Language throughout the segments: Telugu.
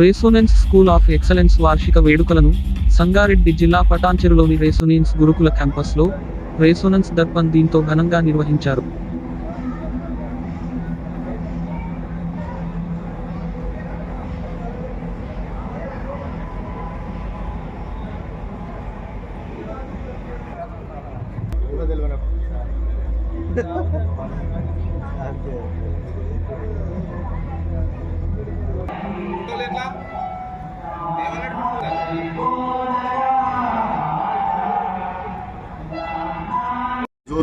రేసోనెన్స్ స్కూల్ ఆఫ్ ఎక్సలెన్స్ వార్షిక వేడుకలను సంగారెడ్డి జిల్లా పటాన్చెరులోని రేసోనెన్స్ గురుకుల క్యాంపస్లో రేసోనెన్స్ దర్పణ్ దీంతో ఘనంగా నిర్వహించారు. జో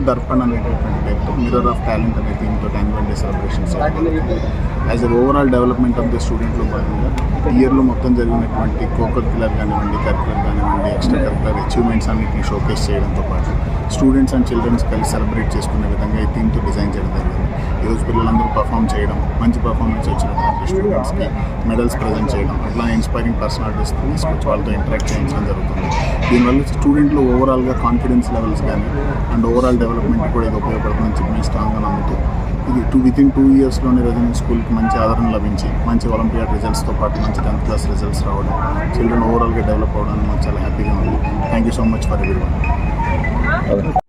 దర్పణ్ అనేటటువంటి టైప్తో మిరర్ ఆఫ్ టాలెంట్ అనే థీమ్తో annual day celebrations as a overall development of the స్టూడెంట్లో భాగంగా ఇయర్లో మొత్తం జరిగినటువంటి కోకరికులర్ కానివ్వండి కరికులర్ కానివ్వండి ఎక్స్ట్రా కరికులర్ అచీవ్మెంట్స్ అన్నింటినీ షోకేస్ చేయడంతో పాటు స్టూడెంట్స్ అండ్ చిల్డ్రన్స్ కలిసి సెలబ్రేట్ చేసుకునే విధంగా ఈ థీమ్తో డిజైన్ చేయడం జరిగింది. ఈరోజు పిల్లలందరూ పర్ఫామ్ చేయడం మంచి పర్ఫార్మెన్స్ వచ్చినటువంటి స్టూడెంట్స్కి మెడల్స్ ప్రజెంట్ చేయడం అట్లా ఇన్స్పైరింగ్ పర్సనాలిటీస్ తీసుకొచ్చి వాళ్ళతో ఇంటరాక్ట్ చేయించడం జరుగుతుంది. దీనివల్ల స్టూడెంట్లు ఓవరాల్గా కాన్ఫిడెన్స్ లెవెల్స్ కానీ అండ్ ఓవరాల్ డెవలప్మెంట్ కూడా ఇది ఉపయోగపడుతుందని చెప్పి స్ట్రాంగ్గా నమ్ముతూ ఇది టూ విత్ ఇన్ టూ ఇయర్స్లోనే రెసిడెన్స్ స్కూల్కి మంచి ఆదరణ లభించి మంచి ఒలింపియాడ్ రిజల్ట్స్తో పాటు మంచి టెన్త్ క్లాస్ రిజల్ట్స్ రావడం చిల్డ్రన్ ఓవరాల్గా డెవలప్ అవడానికి మాకు చాలా హ్యాపీగా ఉంది. Thank you so much for ఎవరి